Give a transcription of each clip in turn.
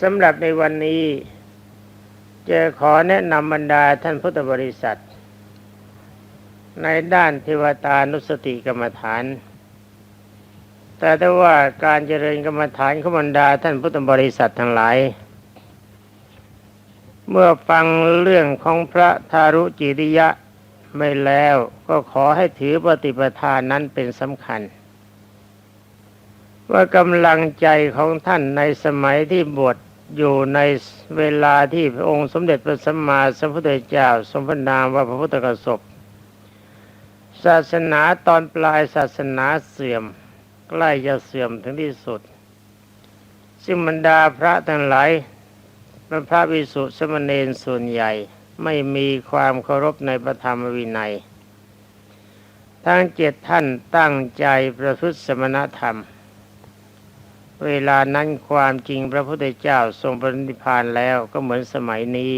สำหรับในวันนี้จะขอแนะนำบรรดาท่านพุทธบริษัท ในด้านเทวตานุสติกรรมฐาน แต่ถ้าว่าการเจริญกรรมฐานของบรรดาท่านพุทธบริษัททั้งหลาย เมื่อฟังเรื่องของพระทารุจิริยะไม่แล้วก็ขอให้ถือปฏิปทานนั้นเป็นสำคัญ ว่ากำลังใจของท่านในสมัยที่บวชอยู่ในเวลาที่พระองค์สมเด็จพระสัมมาสัมพุทธเจ้าทรงพระนามว่าพระพุทธกสบศาสนาตอนปลายศาสนาเสื่อม ใกล้จะเสื่อมถึงที่สุด ซึ่งบรรดาพระทั้งหลายพระวิสุทธิสมณเณรส่วนใหญ่ไม่มีความเคารพในพระธรรมวินัย ทั้งเจ็ดท่านตั้งใจประพฤติสมณธรรม เวลานั้นความจริงพระพุทธเจ้าทรงปรินิพานแล้วก็เหมือนสมัยนี้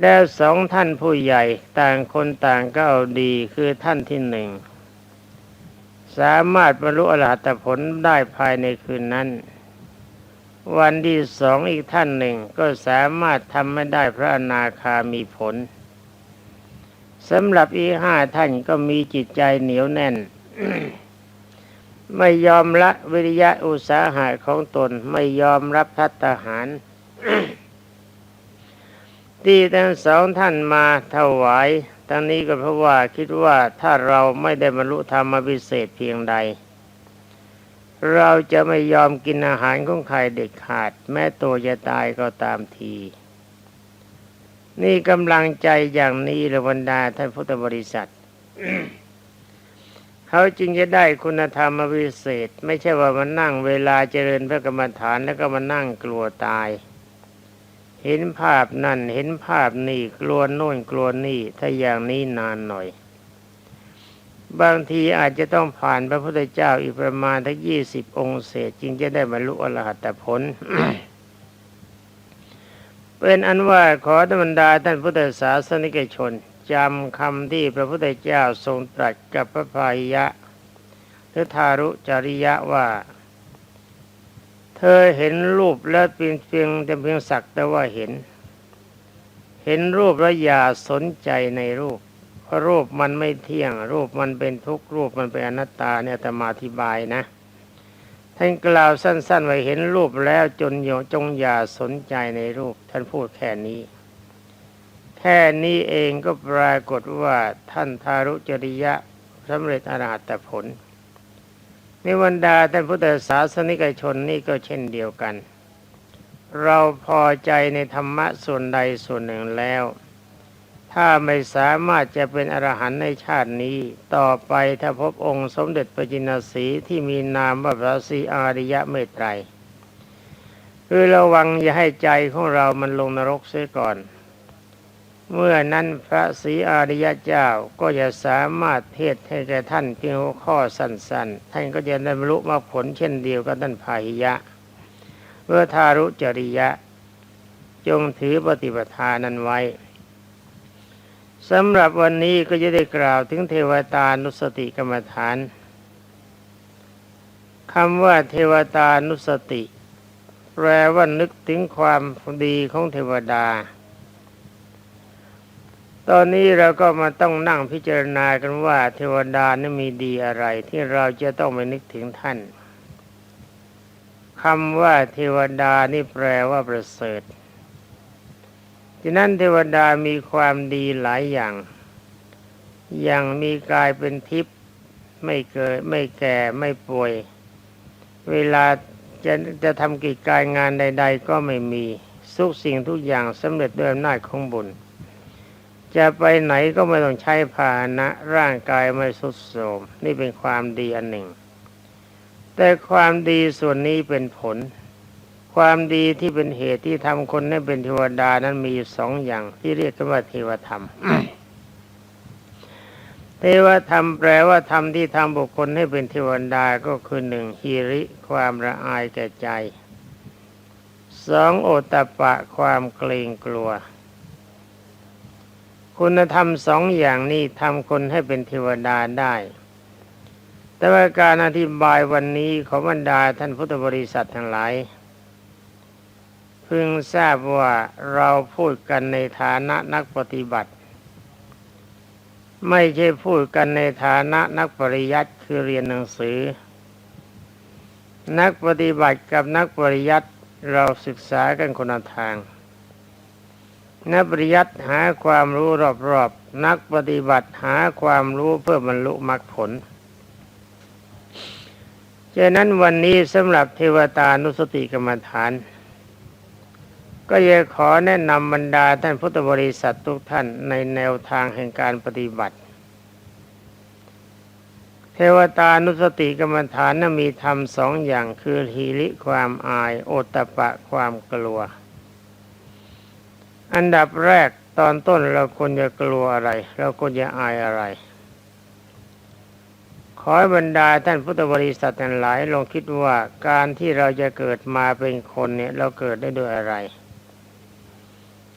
แล้วสองท่านผู้ใหญ่ต่างคนต่างก็เอาดีคือท่านที่หนึ่ง สามารถบรรลุอรหัตผลได้ภายในคืนนั้น วันที่สองอีกท่านหนึ่งก็สามารถทำไม่ได้พระอนาคามีผลสำหรับอีห้าท่านก็มีจิตใจเหนียวแน่น ไม่ยอมละวิริยะอุตสาหะของตนไม่ยอมรับพัฒหาร ที่ทั้งสองท่านมาถวาย ทั้งนี้ก็เพราะว่าคิดว่าถ้าเราไม่ได้บรรลุธรรมพิเศษเพียงใด เราจะไม่ยอมกินอาหารของใครเด็ดขาด แม้ตัวจะตายก็ตามที นี่กำลังใจอย่างนี้ระบรรดาท่านพุทธบริษัท เขาจึงจะได้คุณธรรมวิเศษ ไม่ใช่ว่ามานั่งเวลาเจริญพระกรรมฐานแล้วก็มานั่งกลัวตาย เห็นภาพนั่นเห็นภาพนี่กลัวโน่นกลัวนี่ถ้าอย่างนี้นานหน่อย บางทีอาจจะต้องผ่านพระพุทธเจ้าอีกประมาณทั้งยี่สิบองค์เศษ จึงจะได้บรรลุอรหัตผลเป็นอันว่าขอธรรมดาท่านพุทธศาสนิกชน จำคำที่พระพุทธเจ้าทรงตรัสกับพระพายะหรือทารุจริยะว่า เธอเห็นรูปแล้วเพียงเพียงแต่เพียงสักแต่ว่าเห็น เห็นรูปแล้วอย่าสนใจในรูปเพราะรูปมันไม่เที่ยง รูปมันเป็นทุกข์รูปมันเป็นอนัตตาเนี่ยแต่มาอธิบายนะท่านกล่าวสั้นๆไว้เห็นรูปแล้วจนโยจงอย่าสนใจในรูป ท่านพูดแค่นี้ แค่นี้เองก็ปรากฏว่าท่านทารุจริยะสำเร็จอรหัตผลในบรรดาท่านพุทธศาสนิกชนนี่ก็เช่นเดียวกัน เราพอใจในธรรมะส่วนใดส่วนหนึ่งแล้ว ถ้าไม่สามารถจะเป็นอรหันต์ในชาตินี้ ต่อไปถ้าพบองค์สมเด็จพระจินสีที่มีนามว่าพระศรีอาริยะเมตไตรคือระวังอย่าให้ใจของเรามันลงนรกเสียก่อน เมื่อนั้นพระศรีอริยเจ้าก็จะสามารถเทศให้แก่ท่านเพียงหัวข้อสั้นๆ ท่านก็จะได้บรรลุมรรคผลเช่นเดียวกับท่านพาหิยะ เมื่อทารุจริยะ จงถือปฏิปทานั้นไว้สำหรับวันนี้ก็จะได้กล่าวถึงเทวตานุสติกรรมฐานคำว่าเทวตานุสติ แปลว่านึกถึงความดีของเทวดา ตอนนี้เราก็มาต้องนั่งพิจารณากันว่า เทวดานั้นมีดีอะไร ที่เราจะต้องไปนึกถึงท่านคำว่าเทวดานี่แปลว่าประเสริฐฉะนั้นเทวดามีความดีหลายอย่าง อย่างมีกายเป็นทิพย์ไม่เกิดไม่แก่ไม่ป่วย เวลาจะจะทำกิจการงานใด ๆ ก็ไม่มีทุกสิ่งทุกอย่างสำเร็จด้วยอำนาจของบุญ จะไปไหนก็ไม่ต้องใช้พาหนะร่างกายไม่สุดโทรมนี่เป็นความดีอันหนึ่ง แต่ความดีส่วนนี้เป็นผล ความดีที่เป็นเหตุที่ทำคนให้เป็นเทวดานั้นมีสองอย่างที่เรียกกันว่าเทวธรรมเทวธรรมแปลว่าธรรมที่ทำบุคคลให้เป็นเทวดาก็คือหนึ่งฮิริความละอายแก่ใจสองโอตตะปะความเกรงกลัว คุณธรรมสองอย่างนี้ทำคนให้เป็นเทวดาได้ แต่ว่าการอธิบายวันนี้ของบรรดาท่านพุทธบริษัททั้งหลายพึงทราบว่าเราพูดกันในฐานะนักปฏิบัติ ไม่ใช่พูดกันในฐานะนักปริยัติคือเรียนหนังสือ นักปฏิบัติกับนักปริยัติเราศึกษากันคนละทาง นักปริยัติหาความรู้รอบๆ นักปฏิบัติหาความรู้เพื่อบรรลุมรรคผลฉะนั้นวันนี้สำหรับเทวตานุสติกรรมฐาน ก็อยากขอแนะนำบรรดาท่านพุทธบริษัททุกท่านในแนวทางแห่งการปฏิบัติ เทวตานุสติกรรมฐานนั้นมีธรรมสองอย่างคือฮีริความอาย โอตตะปะความกลัว อันดับแรกตอนต้นเราควรจะกลัวอะไร เราควรจะอายอะไร ขอให้บรรดาท่านพุทธบริษัททั้งหลายลองคิดว่าการที่เราจะเกิดมาเป็นคนเนี่ย เราเกิดได้ด้วยอะไร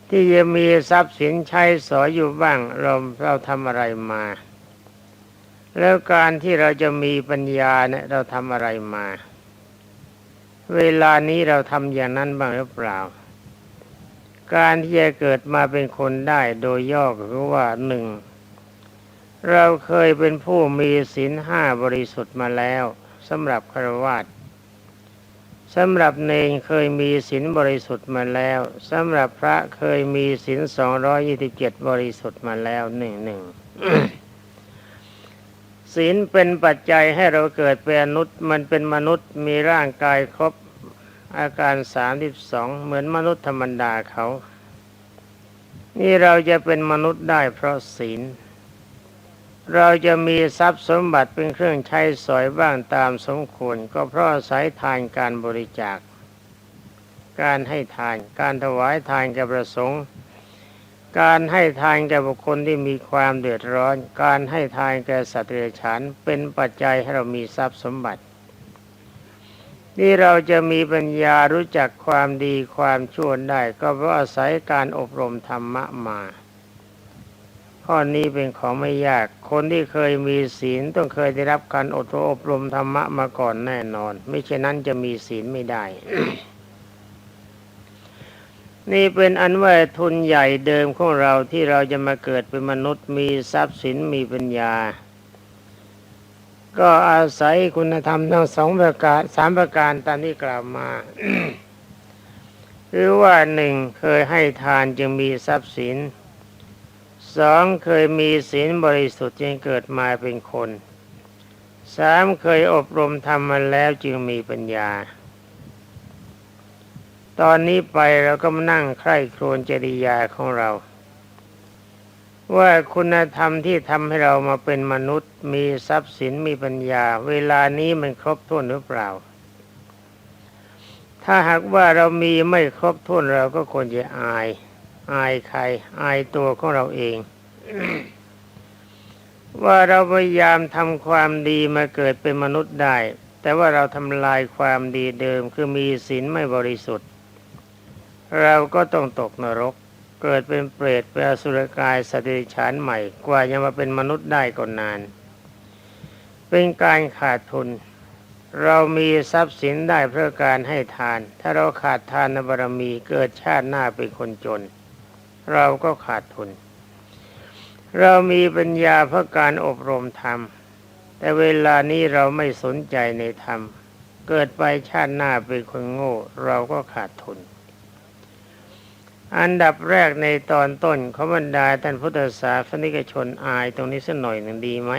ที่จะมีทรัพย์สินใช้สอยอยู่บ้าง เราเราทำอะไรมา แล้วการที่เราจะมีปัญญาเนี่ย เราทำอะไรมา เวลานี้เราทำอย่างนั้นบ้างหรือเปล่า การที่จะเกิดมาเป็นคนได้โดยย่อก็คือว่าหนึ่งเราเคยเป็นผู้มีศีลห้าบริสุทธิ์มาแล้วสำหรับครวะสำหรับเนงเคยมีศีลบริสุทธิ์มาแล้วสำหรับพระเคยมีศีลสองร้อยยี่สิบเจ็ดบริสุทธิ์มาแล้วหนึ่งหนึ่งศีลเป็นปัจจัยให้เราเกิดเป็นมนุษย์ มันเป็นมนุษย์มีร่างกายครบ อาการสามสิบสองเหมือนมนุษย์ธรรมดาเขา นี่เราจะเป็นมนุษย์ได้เพราะศีล เราจะมีทรัพย์สมบัติเป็นเครื่องใช้สอยบ้างตามสมควร ก็เพราะอายทานการบริจาค การให้ทาน การถวายทานแก่ประสงค์ การให้ทานแก่บุคคลที่มีความเดือดร้อน การให้ทานแก่สัตว์เดรัจฉานเป็นปัจจัยให้เรามีทรัพย์สมบัติ ที่เราจะมีปัญญารู้จักความดีความชั่วได้ ก็เพราะอาศัยการอบรมธรรมะมาข้อนี้เป็นของไม่ยาก คนที่เคยมีศีลต้องเคยได้รับการอดอบรมธรรมะมาก่อนแน่นอน ไม่เช่นนั้นจะมีศีลไม่ได้ นี่เป็นอันว่าทุนใหญ่เดิมของเราที่เราจะมาเกิดเป็นมนุษย์มีทรัพย์สินมีปัญญา ก็อาศัยคุณธรรมทั้งสองประการสามประการตามที่กล่าวมาหรือว่าหนึ่งเคยให้ทานจึงมีทรัพย์สินสองเคยมีศีลบริสุทธิ์จึงเกิดมาเป็นคนสามเคยอบรมธรรมมาแล้วจึงมีปัญญา ตอนนี้ไปเราก็มานั่งใคร่ครวญจริยาของเรา ว่าคุณธรรมที่ทำให้เรามาเป็นมนุษย์ มีทรัพย์สินมีปัญญา เวลานี้มันครบถ้วนหรือเปล่า ถ้าหากว่าเรามีไม่ครบถ้วนเราก็ควรจะอาย อายใคร อายตัวของเราเอง ว่าเราพยายามทำความดีมาเกิดเป็นมนุษย์ได้ แต่ว่าเราทำลายความดีเดิมคือมีศีลไม่บริสุทธิ์ เราก็ต้องตกนรก เกิดเป็นเปรตเป็นอสุรกายสติฉานใหม่ กว่าจะมาเป็นมนุษย์ได้ก็นาน เป็นการขาดทุน เรามีทรัพย์สินได้เพราะการให้ทาน ถ้าเราขาดทานบารมีเกิดชาติหน้าเป็นคนจน เราก็ขาดทุน เรามีปัญญาเพราะการอบรมธรรม แต่เวลานี้เราไม่สนใจในธรรม เกิดไปชาติหน้าเป็นคนโง่ เราก็ขาดทุน อันดับแรกในตอนต้นขบรรดาท่านพุทธศาสนิกชนอายตรงนี้สักหน่อยหนึ่งดีไหม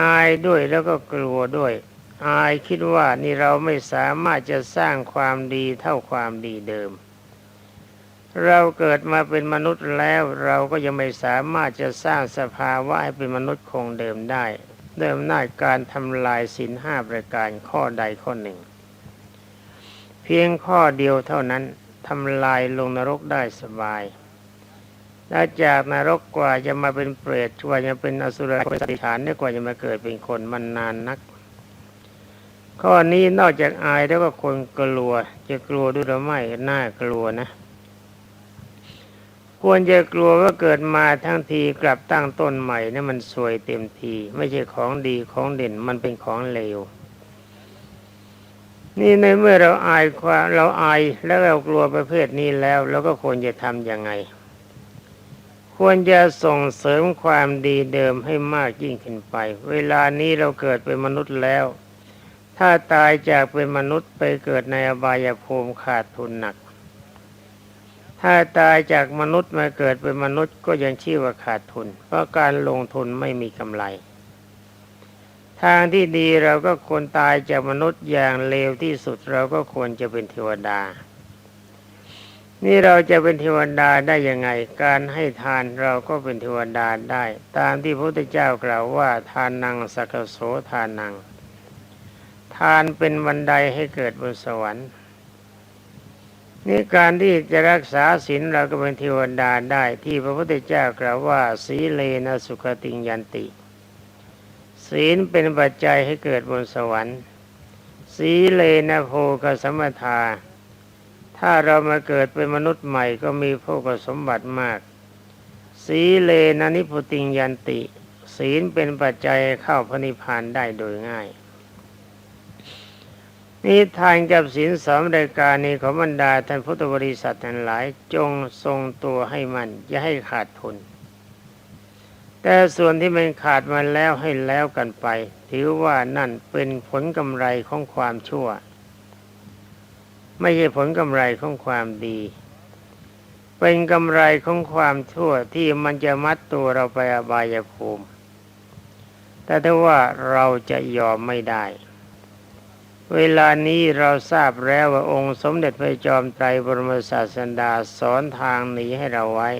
อายด้วยแล้วก็กลัวด้วย อายคิดว่านี่เราไม่สามารถจะสร้างความดีเท่าความดีเดิม เราเกิดมาเป็นมนุษย์แล้วเราก็ยังไม่สามารถจะสร้างสภาวะให้เป็นมนุษย์คงเดิมได้เดิมหน้าการทำลายศีลห้าประการข้อใดข้อหนึ่ง เพียงข้อเดียวเท่านั้น ทำลายลงนรกได้สบายและจากนรกกว่าจะมาเป็นเปรตกว่าจะเป็นอสุรกายสติฐานเนี่ยกว่าจะมาเกิดเป็นคนมันนานนัก ข้อนี้นอกจากอายแล้วก็คนกลัว จะกลัวด้วยหรือไม่น่ากลัวนะ ควรจะกลัวว่าเกิดมาทั้งทีกลับตั้งต้นใหม่นี่มันสวยเต็มที ไม่ใช่ของดีของเด่นมันเป็นของเลว นี่ในเมื่อเราอายความเราอายแล้วเรากลัวประเภทนี้แล้วเราก็ควรจะทำยังไง ควรจะส่งเสริมความดีเดิมให้มากยิ่งขึ้นไป เวลานี้เราเกิดเป็นมนุษย์แล้ว ถ้าตายจากเป็นมนุษย์ไปเกิดในอบายภูมิขาดทุนหนัก ถ้าตายจากมนุษย์มาเกิดเป็นมนุษย์ก็ยังชื่อว่าขาดทุน เพราะการลงทุนไม่มีกำไร ทางที่ดีเราก็ควรตายจากมนุษย์อย่างเลวที่สุดเราก็ควรจะเป็นเทวดา นี่เราจะเป็นเทวดาได้ยังไง การให้ทานเราก็เป็นเทวดาได้ ตามที่พระพุทธเจ้ากล่าวว่าทานนังสักโสทานนัง ทานเป็นบันไดให้เกิดบนสวรรค์นี่การที่จะรักษาศีลเราก็เป็นเทวดาได้ที่พระพุทธเจ้ากล่าวว่า สีเลนะสุขติงยันติ ศีลเป็นปัจจัยให้เกิดบนสวรรค์ สีเลนะโภคสมทา ถ้าเรามาเกิดเป็นมนุษย์ใหม่ก็มีโภคสมบัติมาก สีเลนะนิพุติงยันติ ศีลเป็นปัจจัยเข้าพระนิพพานได้โดยง่ายนิทานกับศีลสองรายการนี้ของบรรดาท่านพุทธบริษัททั้งหลายจงทรงตัวให้มันอย่าให้ขาดทุน แต่ส่วนที่มันขาดมาแล้วให้แล้วกันไป ถือว่านั่นเป็นผลกำไรของความชั่ว ไม่ใช่ผลกำไรของความดี เป็นกำไรของความชั่วที่มันจะมัดตัวเราไปอบายภูมิ แต่ถ้าว่าเราจะยอมไม่ได้ เวลานี้เราทราบแล้วว่าองค์สมเด็จพระจอมไตรบรมศาสดาสอนทางหนีให้เราไว้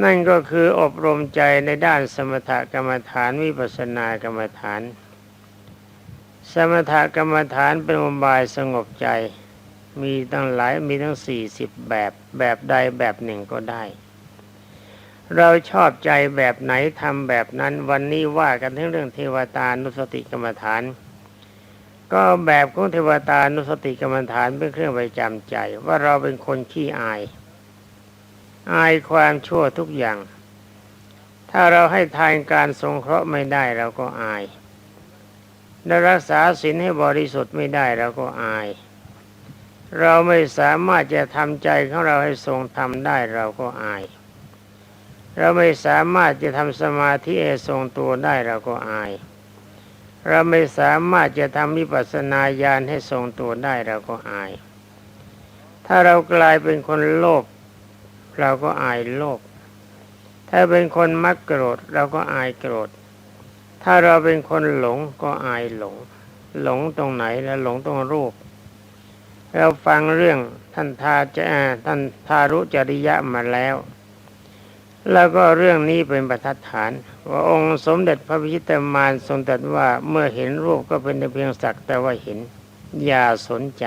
นั่นก็คืออบรมใจในด้านสมถกรรมฐานวิปัสสนากรรมฐาน สมถกรรมฐานเป็นอุบายสงบใจ มีตั้งหลายมีทั้งสี่สิบแบบแบบใดแบบหนึ่งก็ได้ เราชอบใจแบบไหนทำแบบนั้นวันนี้ว่ากันทั้งเรื่องเทวตานุสติกรรมฐาน ก็แบบของเทวตานุสติกรรมฐานเป็นเครื่องประจำใจว่าเราเป็นคนขี้อาย อายความชั่วทุกอย่าง ถ้าเราให้ทานการสงเคราะห์ไม่ได้เราก็อายและรักษาศีลให้บริสุทธิ์ไม่ได้เราก็อาย เราไม่สามารถจะทำใจของเราให้ทรงทำได้เราก็อาย เราไม่สามารถจะทำสมาธิให้ทรงตัวได้เราก็อาย เราไม่สามารถจะทำวิปัสสนาญาณให้ทรงตัวได้เราก็อาย ถ้าเรากลายเป็นคนโลภ เราก็อายโลภถ้าเป็นคนมักโกรธเราก็อายโกรธ ถ้าเราเป็นคนหลงก็อายหลง หลงตรงไหนแล้วหลงตรงรูป เราฟังเรื่องท่านทาจะท่านทารุจริยะมาแล้ว แล้วก็เรื่องนี้เป็นประทัดฐาน ว่าองค์สมเด็จพระพิชิตมารทรงตรัสว่าเมื่อเห็นรูปก็เป็นเพียงสักแต่ว่าเห็นอย่าสนใจ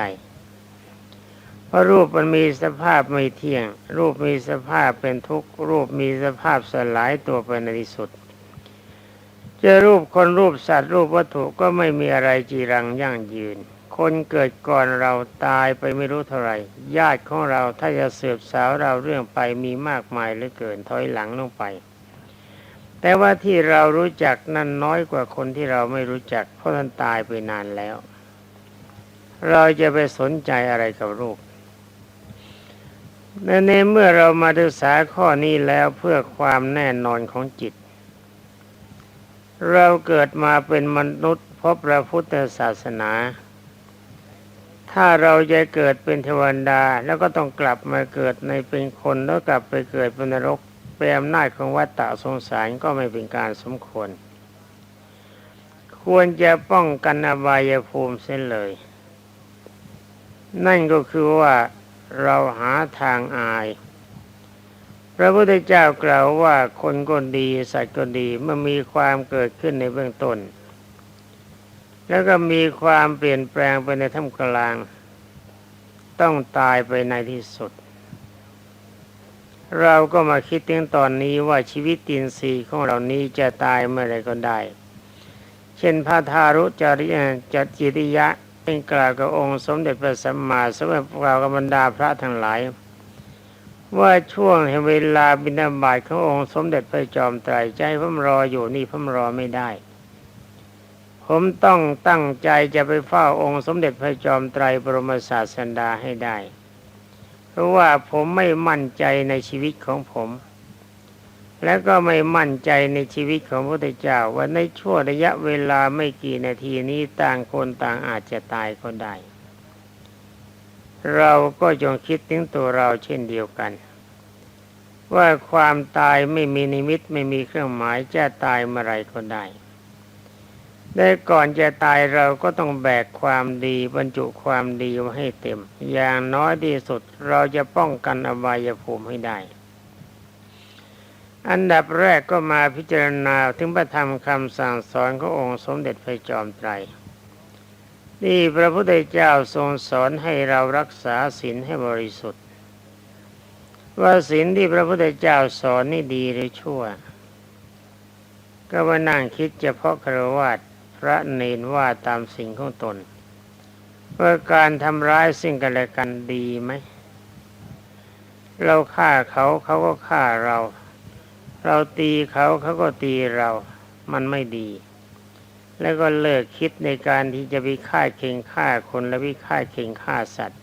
ราะรูปมันมีสภาพไม่เที่ยง รูปมีสภาพเป็นทุกข์รูปมีสภาพสลายตัวไปในที่สุดจะรูปคนรูปสัตว์รูปวัตถุก็ไม่มีอะไรจีรังยั่งยืน คนเกิดก่อนเราตายไปไม่รู้เท่าไหร่ญาติของเราถ้าจะสืบสาวเราเรื่องไปมีมากมายเหลือเกินถอยหลังลงไป แต่ว่าที่เรารู้จักนั้นน้อยกว่าคนที่เราไม่รู้จัก เพราะท่านตายไปนานแล้ว เราจะไปสนใจอะไรกับรูป ในเมื่อเรามาศึกษาข้อนี้แล้วเพื่อความแน่นอนของจิต เราเกิดมาเป็นมนุษย์พบพระพุทธศาสนา ถ้าเราจะเกิดเป็นเทวดาแล้วก็ต้องกลับมาเกิดในเป็นคนแล้วกลับไปเกิดเป็นนรกเป็นอำนาจของวัฏฏะสงสารก็ไม่เป็นการสมควร ควรจะป้องกันอบายภูมิเส้นเลย นั่นก็คือว่า เราหาทางอาย พระพุทธเจ้ากล่าวว่าคนก็ดีสัตว์ก็ดีเมื่อมีความเกิดขึ้นในเบื้องต้น แล้วก็มีความเปลี่ยนแปลงไปในท่ามกลาง ต้องตายไปในที่สุด เราก็มาคิดถึงตอนนี้ว่าชีวิตตินทรีย์ของเรานี้จะตายเมื่อไรก็ได้ เช่นพระทารุจริยจจิริยะ เป็นกล่าวกับองค์สมเด็จพระสัมมาสัมพุทธกล่ากับบรรดาพระทั้งหลาย ว่าช่วงเวลาบิณฑบาตขององค์สมเด็จพระจอมไตรใจพมรออยู่นี่พมรอไม่ได้ ผมต้องตั้งใจจะไปเฝ้าองค์สมเด็จพระจอมไตรบรมศาสดาให้ได้ เพราะว่าผมไม่มั่นใจในชีวิตของผม และก็ไม่มั่นใจในชีวิตของพระพุทธเจ้าว่าในช่วงระยะเวลาไม่กี่นาทีนี้ต่างคนต่างอาจจะตายก็ได้ เราก็จงคิดถึงตัวเราเช่นเดียวกัน ว่าความตายไม่มีนิมิตไม่มีเครื่องหมายจะตายเมื่อไรก็ได้ได้ก่อนจะตายเราก็ต้องแบกความดีบรรจุความดีไว้ให้เต็ม อย่างน้อยที่สุดเราจะป้องกันอบายภูมิให้ได้ อันดับแรกก็มาพิจารณาถึงพระธรรมคำสั่งสอนขององค์สมเด็จพระจอมไตรนี่พระพุทธเจ้าทรงสอนให้เรารักษาศีลให้บริสุทธิ์ ว่าศีลที่พระพุทธเจ้าสอนนี่ดีหรือชั่ว ก็มานั่งคิดเฉพาะครวาสพระเนนว่าตามสิ่งของตนว่าการทำร้ายสิ่งกันและกันดีไหม เราฆ่าเขาเขาก็ฆ่าเรา เราตีเขาเขาก็ตีเรามันไม่ดี แล้วก็เลิกคิดในการที่จะไปฆ่าเข่งฆ่าคนและวิฆ่าเข่งฆ่าสัตว์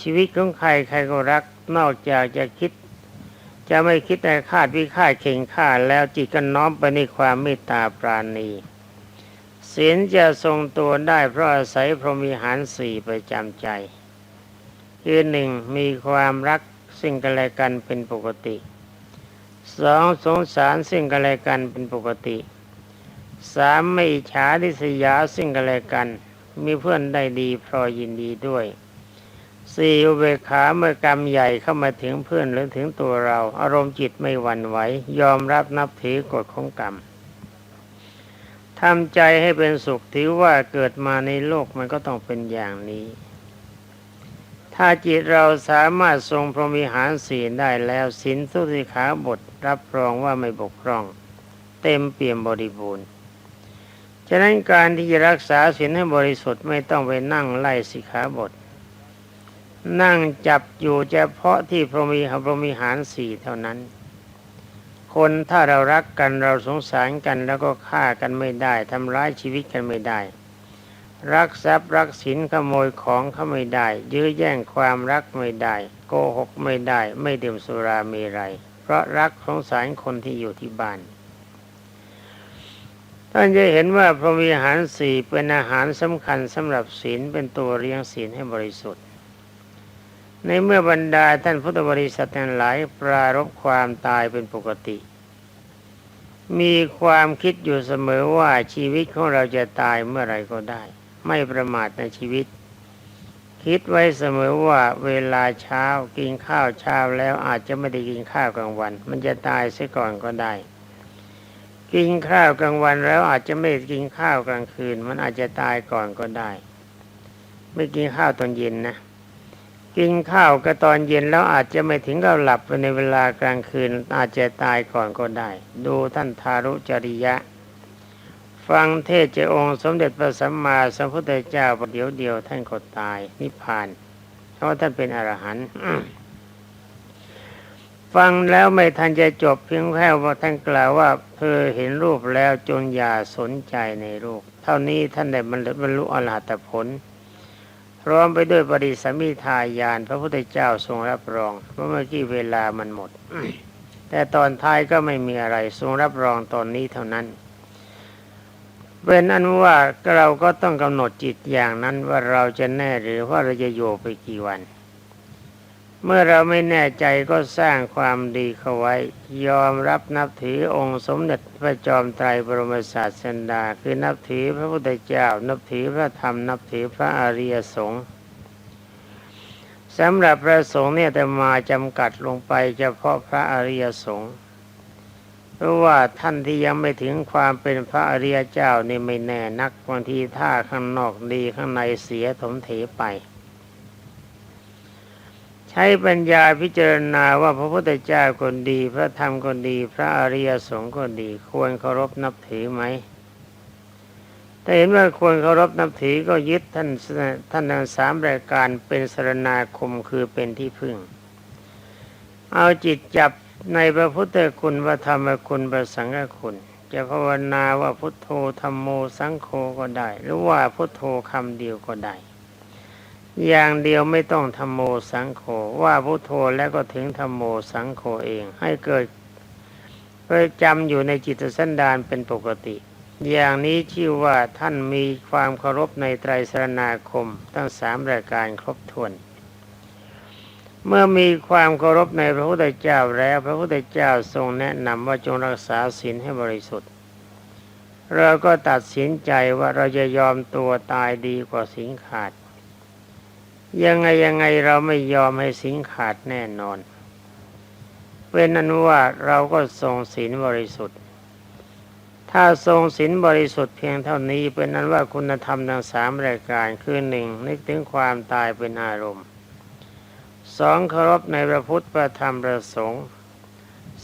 ชีวิตของใครใครก็รักนอกจากจะคิด จะไม่คิดในคาวิฆ่าเข่งฆ่าแล้วจิตก็น้อมไปในความเมตตาปราณีศีลจะทรงตัวได้เพราะอาศัยพรหมิหารสี่ประจำใจคือหนึ่งมีความรักสิ่งกันและกันเป็นปกติ สองสงสารสิ่งกันและกันเป็นปกติสามไม่อิจฉาดิษยาสิ่งกันและกัน มีเพื่อนได้ดีพรอยินดีด้วยสี่อุเบกขาเมื่อกรรมใหญ่เข้ามาถึงเพื่อนหรือถึงตัวเรา อารมณ์จิตไม่หวั่นไหวยอมรับนับถือกฎของกรรมทำใจให้เป็นสุขถือว่าเกิดมาในโลกมันก็ต้องเป็นอย่างนี้ ถ้าจิตเราสามารถทรงพรหมิหารศีลได้แล้วศีลทุติขาบทรับรองว่าไม่บกพร่อง เต็มเปี่ยมบริบูรณ์ฉะนั้นการที่จะรักษาศีลให้บริสุทธิ์ไม่ต้องไปนั่งไล่สิขาบท นั่งจับอยู่เฉพาะที่พรหมิหารพรหมิหารสี่เท่านั้น คนถ้าเรารักกันเราสงสารกันแล้วก็ฆ่ากันไม่ได้ทำร้ายชีวิตกันไม่ได้ รักทรัพย์รักสินขโมยของเขาไม่ได้ ยื้อแย่งความรักไม่ได้ โกหกไม่ได้ ไม่ดื่มสุราเมรัยเพราะรักสงสารคนที่อยู่ที่บ้านท่านจะเห็นว่าพระวิหารสี่เป็นอาหารสำคัญสำหรับศีลเป็นตัวเลี้ยงศีลให้บริสุทธิ์ ในเมื่อบรรดาท่านพุทธบริษัททั้งหลายปรารบความตายเป็นปกติ มีความคิดอยู่เสมอว่าชีวิตของเราจะตายเมื่อไรก็ได้ ไม่ประมาทในชีวิต คิดไว้เสมอว่าเวลาเช้ากินข้าวเช้าแล้วอาจจะไม่ได้กินข้าวกลางวัน มันจะตายเสียก่อนก็ได้ กินข้าวกลางวันแล้วอาจจะไม่กินข้าวกลางคืน มันอาจจะตายก่อนก็ได้ ไม่กินข้าวตอนเย็นนะกินข้าวก็ตอนเย็นแล้วอาจจะไม่ถึงกับหลับไปในเวลากลางคืน อาจจะตายก่อนก็ได้ ดูท่านทารุจริยะ ฟังเทศเจ้าองค์สมเด็จพระสัมมาสัมพุทธเจ้าประเดี๋ยวเดียวท่านก็ตาย นิพพาน เพราะท่านเป็นอรหันต์ฟังแล้วไม่ทันจะจบเพียงแค่ว่าท่านกล่าวว่าเธอเห็นรูปแล้วจงอย่าสนใจในรูป เท่านี้ท่านได้บรรลุอรหัตผลพร้อมไปด้วยปริสมิทายาน พระพุทธเจ้าทรงรับรองเมื่อกี้เวลามันหมด แต่ตอนท้ายก็ไม่มีอะไรทรงรับรองตอนนี้เท่านั้น เป็นอันว่าเราก็ต้องกำหนดจิตอย่างนั้นว่าเราจะแน่หรือว่าเราจะโยไปกี่วัน เมื่อเราไม่แน่ใจก็สร้างความดีเข้าไว้ ยอมรับนับถือองค์สมเด็จพระจอมไตรบรมศาสดาคือนับถือพระพุทธเจ้า นับถือพระธรรม นับถือพระอริยสงฆ์สำหรับพระสงฆ์เนี่ยแต่มาจำกัดลงไปเฉพาะพระอริยสงฆ์ เพราะว่าท่านที่ยังไม่ถึงความเป็นพระอริยเจ้านี่ไม่แน่นักบางทีท่าข้างนอกดีข้างในเสียถมเถไป ใช้ปัญญาพิจารณาว่าพระพุทธเจ้าคนดี พระธรรมคนดี พระอริยสงฆ์คนดี ควรเคารพนับถือไหมถ้าเห็นว่าควรเคารพนับถือก็ยึดท่านท่านทั้งสามรายการเป็นสรณาคมคือเป็นที่พึ่ง เอาจิตจับ ในพระพุทธคุณพระธรรมคุณพระสังฆคุณ จะภาวนาว่าพุทโธธรรมโมสังโฆก็ได้ หรือว่าพุทโธคำเดียวก็ได้ อย่างเดียวไม่ต้องธรรมโมสังโฆว่าพุทโธแล้วก็ถึงธรรมโมสังโฆเอง ให้เกิดประจำอยู่ในจิตสันดานเป็นปกติ อย่างนี้ชื่อว่าท่านมีความเคารพในไตรสรณาคม ทั้งสามรายการครบถ้วน เมื่อมีความเคารพในพระพุทธเจ้าแล้ว พระพุทธเจ้าทรงแนะนำว่าจงรักษาศีลให้บริสุทธิ์ เราก็ตัดสินใจว่าเราจะยอมตัวตายดีกว่าสิงขาด ยังไงยังไงเราไม่ยอมให้สิงขาดแน่นอน เป็นนั้นว่าเราก็ทรงศีลบริสุทธิ์ ถ้าทรงศีลบริสุทธิ์เพียงเท่านี้เป็นนั้นว่าคุณธรรมทั้งสามรายการคือหนึ่งนึกถึงความตายเป็นอารมณ์ สองเคารพในพระพุทธพระธรรมพระสงฆ์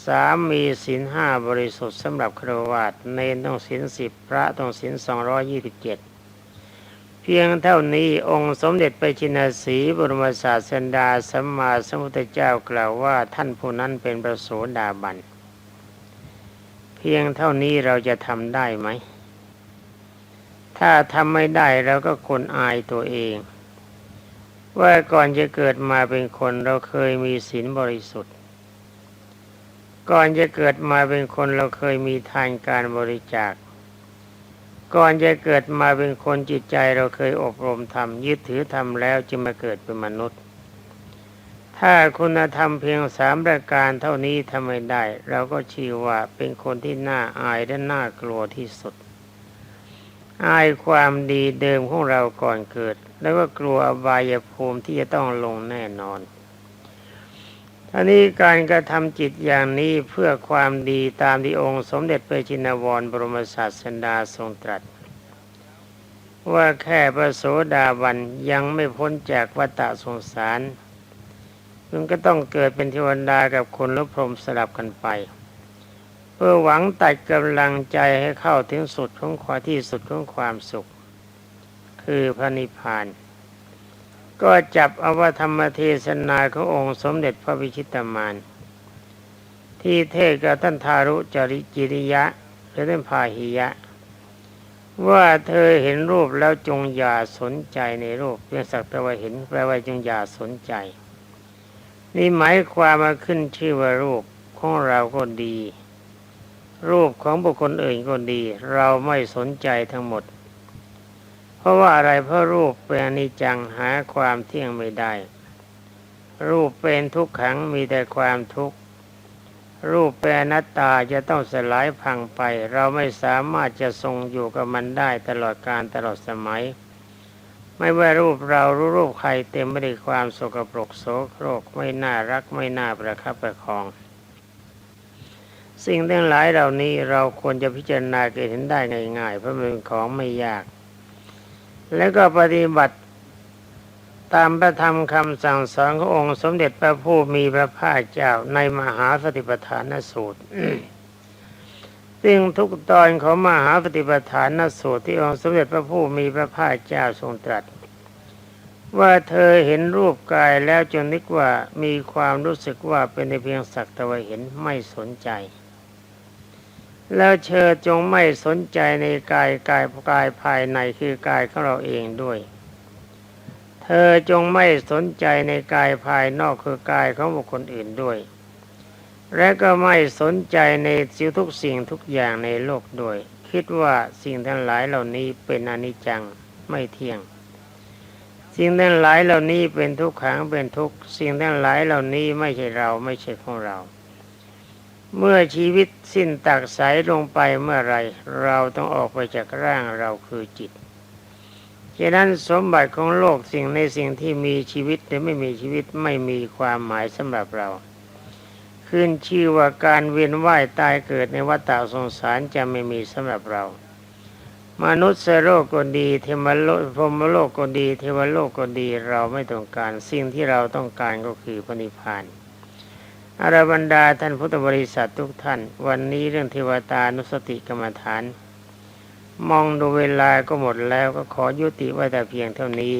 สามมีศีลห้าบริสุทธิ์สำหรับครวาตเนนต้องศีลสิบพระต้องศีลสองร้อยี่สิบเจ็ดเพียงเท่านี้องค์สมเด็จไปชินาสีบรมศาสดาสัมมาสัมพุทธเจ้ากล่าวว่าท่านผู้นั้นเป็นประโสดาบัน เพียงเท่านี้เราจะทำได้ไหม ถ้าทำไม่ได้เราก็คนอายตัวเอง ว่าก่อนจะเกิดมาเป็นคนเราเคยมีศีลบริสุทธิ์ ก่อนจะเกิดมาเป็นคนเราเคยมีทานการบริจาค ก่อนจะเกิดมาเป็นคนจิตใจเราเคยอบรมธรรมยึดถือธรรมแล้วจึงมาเกิดเป็นมนุษย์ ถ้าคุณธรรมเพียงสามประการเท่านี้ทำไม่ได้ เราก็ชื่อว่าเป็นคนที่น่าอายและน่ากลัวที่สุด อายความดีเดิมของเราก่อนเกิด แล้วก็กลัวอบายภูมิที่จะต้องลงแน่นอนท่านี้การกระทำจิตอย่างนี้เพื่อความดีตามที่องค์สมเด็จพระจินวรบรมศาสดาทรงตรัส ว่าแค่พระโสดาบันยังไม่พ้นจากวัฏสงสารมันก็ต้องเกิดเป็นเทวดากับคนและพรหมสลับกันไป พื่อหวังตัดกำลังใจให้เข้าถึงสุดของความที่สุดของความสุข คือพระนิพพาน ก็จับอวธรรมเทศนาขององค์สมเด็จพระวิชิตามานที่เทศกับท่านทารุจริจิริยะหรือท่านพาหิยะ ว่าเธอเห็นรูปแล้วจงอย่าสนใจในรูปเพียงสักแต่ว่าเห็นแปลว่าจงอย่าสนใจ นี่หมายความมาขึ้นชื่อว่ารูปของเราก็ดี รูปของบุคคลอื่นก็ดี เราไม่สนใจทั้งหมด เพราะว่าอะไรเพราะรูปเป็นอนิจจังหาความเที่ยงไม่ได้ รูปเป็นทุกขังมีแต่ความทุกข์รูปเป็นอนัตตาจะต้องสลายพังไป เราไม่สามารถจะทรงอยู่กับมันได้ตลอดการตลอดสมัย ไม่ว่ารูปเรารู้รูปใครเต็มไปด้วยความโสกปรกโสโครกไม่น่ารักไม่น่าประคับประคอง สิ่งทั้งหลายเหล่านี้เราควรจะพิจารณาเกิดเห็นได้ง่ายๆเพราะมันเป็นของไม่ยาก แล้วก็ปฏิบัติตามพระธรรมคำสั่งสอนขององค์สมเด็จพระผู้มีพระภาคเจ้าในมหาสติปัฏฐานสูตรซึ่งทุกตอนของมหาปฏิปทานสูตรที่องค์สมเด็จพระผู้มีพระภาคเจ้าทรงตรัส ว่าเธอเห็นรูปกายแล้วจนนึกว่ามีความรู้สึกว่าเป็นในเพียงสักแต่ว่าเห็นไม่สนใจ แล้วเธอจงไม่สนใจในกายกายกายภายในคือกายของเราเองด้วย เธอจงไม่สนใจในกายภายนอกคือกายของบุคคลอื่นด้วย และก็ไม่สนใจในสิ่งทุกสิ่งทุกอย่างในโลกด้วย คิดว่าสิ่งทั้งหลายเหล่านี้เป็นอนิจจังไม่เที่ยง สิ่งทั้งหลายเหล่านี้เป็นทุกขังเป็นทุกสิ่งทั้งหลายเหล่านี้ไม่ใช่เราไม่ใช่ของเรา เมื่อชีวิตสิ้นตักสายลงไปเมื่อไร เราต้องออกไปจากร่างเราคือจิตฉะนั้นสมบัติของโลกสิ่งในสิ่งที่มีชีวิตหรือไม่มีชีวิตไม่มีความหมายสำหรับเรา ขึ้นชื่อว่าการเวียนว่ายตายเกิดในวัฏฏะสงสารจะไม่มีสำหรับเรา มนุษย์โลกก็ดี เทวโลกพรมโลกก็ดี เทวโลกก็ดีเราไม่ต้องการสิ่งที่เราต้องการก็คือพระนิพพาน อารบรรดาท่านพุทธบริษัททุกท่าน วันนี้เรื่องเทวตานุสติกรรมฐาน มองดูเวลาก็หมดแล้วก็ขอยุติไว้แต่เพียงเท่านี้